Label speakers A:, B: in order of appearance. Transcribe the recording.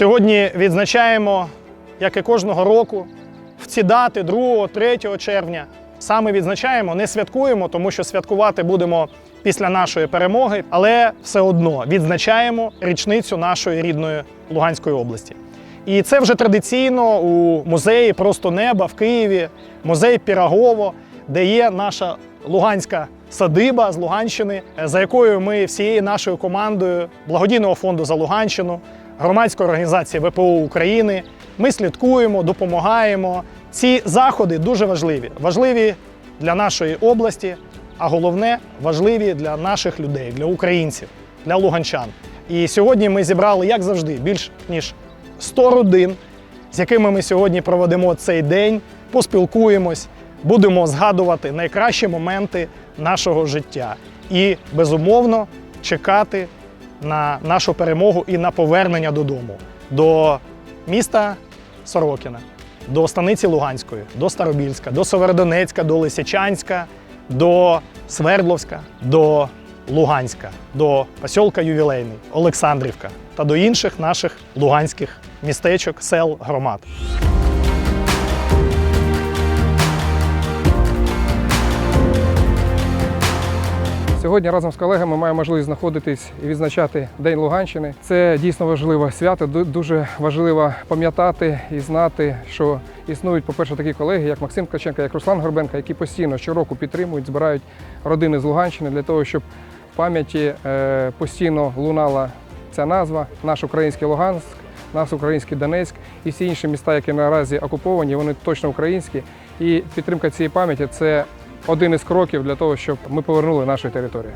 A: Сьогодні відзначаємо, як і кожного року, в ці дати 2-3 червня. Саме відзначаємо, не святкуємо, тому що святкувати будемо після нашої перемоги, але все одно відзначаємо річницю нашої рідної Луганської області. І це вже традиційно у музеї Просто неба в Києві, музей Пірагово, де є наша луганська садиба з Луганщини, за якою ми всією нашою командою благодійного фонду за Луганщину, громадської організації ВПО України. Ми слідкуємо, допомагаємо. Ці заходи дуже важливі. Важливі для нашої області, а головне важливі для наших людей, для українців, для луганчан. І сьогодні ми зібрали, як завжди, більш ніж 100 родин, з якими ми сьогодні проведемо цей день, поспілкуємось, будемо згадувати найкращі моменти нашого життя і, безумовно, чекати на нашу перемогу і на повернення додому, до міста Сорокіна, до станиці Луганської, до Старобільська, до Северодонецька, до Лисичанська, до Свердловська, до Луганська, до посілка Ювілейний, Олександрівка та до інших наших луганських містечок, сел, громад.
B: Сьогодні разом з колегами маємо можливість знаходитись і відзначати День Луганщини. Це дійсно важливе свято. Дуже важливо пам'ятати і знати, що існують, по-перше, такі колеги, як Максим Ткаченко, як Руслан Горбенко, які постійно щороку підтримують, збирають родини з Луганщини для того, щоб в пам'яті е, постійно лунала ця назва, наш український Луганськ, наш український Донецьк і всі інші міста, які наразі окуповані, вони точно українські. І підтримка цієї пам'яті це один із кроків для того, щоб ми повернули нашу територію.